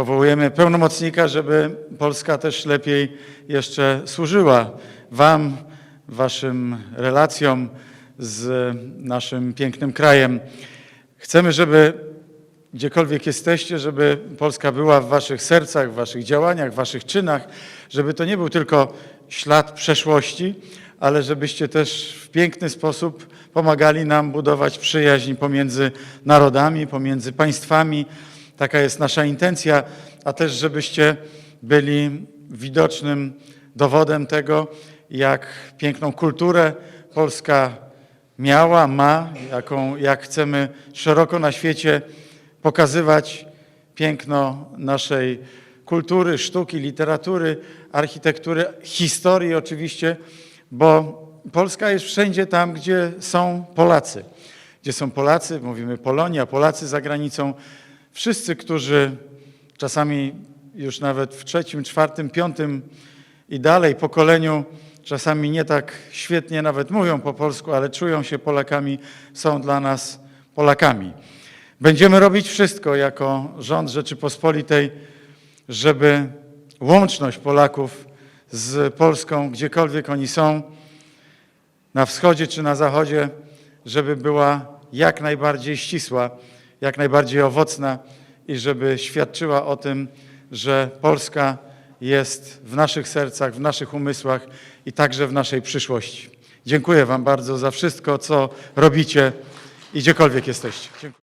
Powołujemy pełnomocnika, żeby Polska też lepiej jeszcze służyła Wam, Waszym relacjom z naszym pięknym krajem. Chcemy, żeby gdziekolwiek jesteście, żeby Polska była w Waszych sercach, w Waszych działaniach, w Waszych czynach, żeby to nie był tylko ślad przeszłości, ale żebyście też w piękny sposób pomagali nam budować przyjaźń pomiędzy narodami, pomiędzy państwami. Taka jest nasza intencja, a też żebyście byli widocznym dowodem tego, jak piękną kulturę Polska miała, ma, jaką, jak chcemy szeroko na świecie pokazywać piękno naszej kultury, sztuki, literatury, architektury, historii oczywiście, bo Polska jest wszędzie tam, gdzie są Polacy. Gdzie są Polacy, mówimy Polonia, Polacy za granicą, wszyscy, którzy czasami już nawet w trzecim, czwartym, piątym i dalej pokoleniu czasami nie tak świetnie nawet mówią po polsku, ale czują się Polakami, są dla nas Polakami. Będziemy robić wszystko jako rząd Rzeczypospolitej, żeby łączność Polaków z Polską, gdziekolwiek oni są, na wschodzie czy na zachodzie, żeby była jak najbardziej ścisła, jak najbardziej owocna i żeby świadczyła o tym, że Polska jest w naszych sercach, w naszych umysłach i także w naszej przyszłości. Dziękuję Wam bardzo za wszystko, co robicie i gdziekolwiek jesteście. Dziękuję.